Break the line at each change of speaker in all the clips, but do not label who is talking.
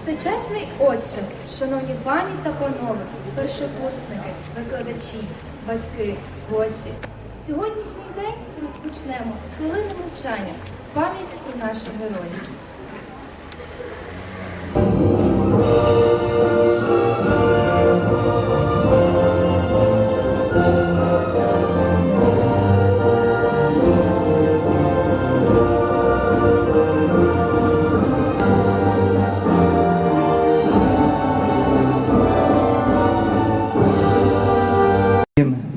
Всечесний отче, шановні пані та панове, першокурсники, викладачі, батьки, гості. Сьогоднішній день розпочнемо з хвилини мовчання пам'ять про наших героїв.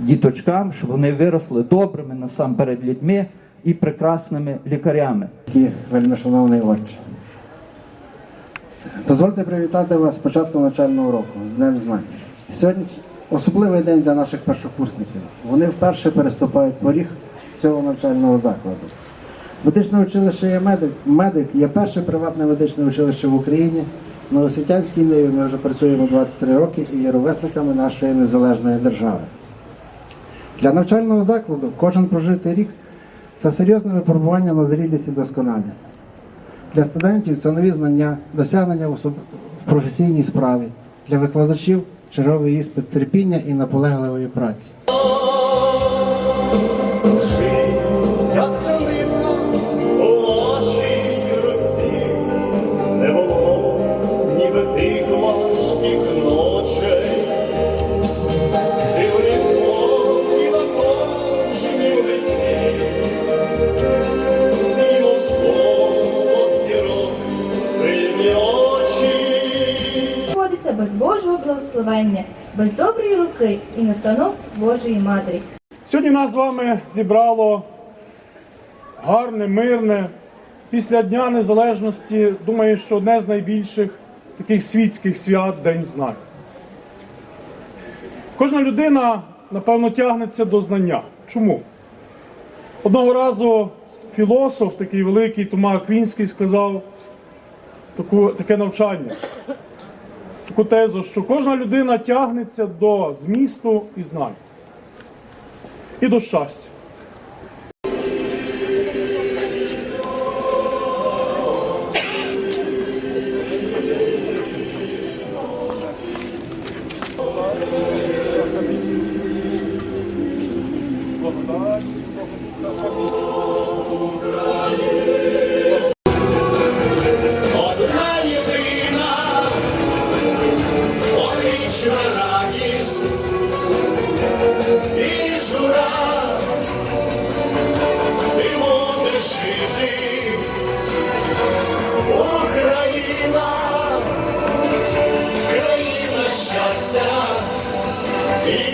Діточкам, щоб вони виросли добрими насамперед людьми і прекрасними лікарями.
Такі вельмишановний отче. Дозвольте привітати вас з початком навчального року, з Днем Знань. Сьогодні особливий день для наших першокурсників. Вони вперше переступають поріг цього навчального закладу. Медичне училище є медик. Медик є перше приватне медичне училище в Україні. На освітянській ниві ми вже працюємо 23 роки і є ровесниками нашої незалежної держави. Для навчального закладу кожен прожитий рік це серйозне випробування на зрілість і досконалість. Для студентів це нові знання, досягнення в професійній справі. Для викладачів черговий іспит терпіння і наполегливої праці.
Без Божого благословення, без доброї руки і настанов Божої Матері.
Сьогодні нас з вами зібрало гарне, мирне. Після Дня Незалежності, думаю, що одне з найбільших таких світських свят День знань. Кожна людина, напевно, тягнеться до знання. Чому? Одного разу філософ, такий великий Тома Аквінський, сказав таку, таке навчання, таку тезу, що кожна людина тягнеться до змісту і знань і до щастя.
Одна і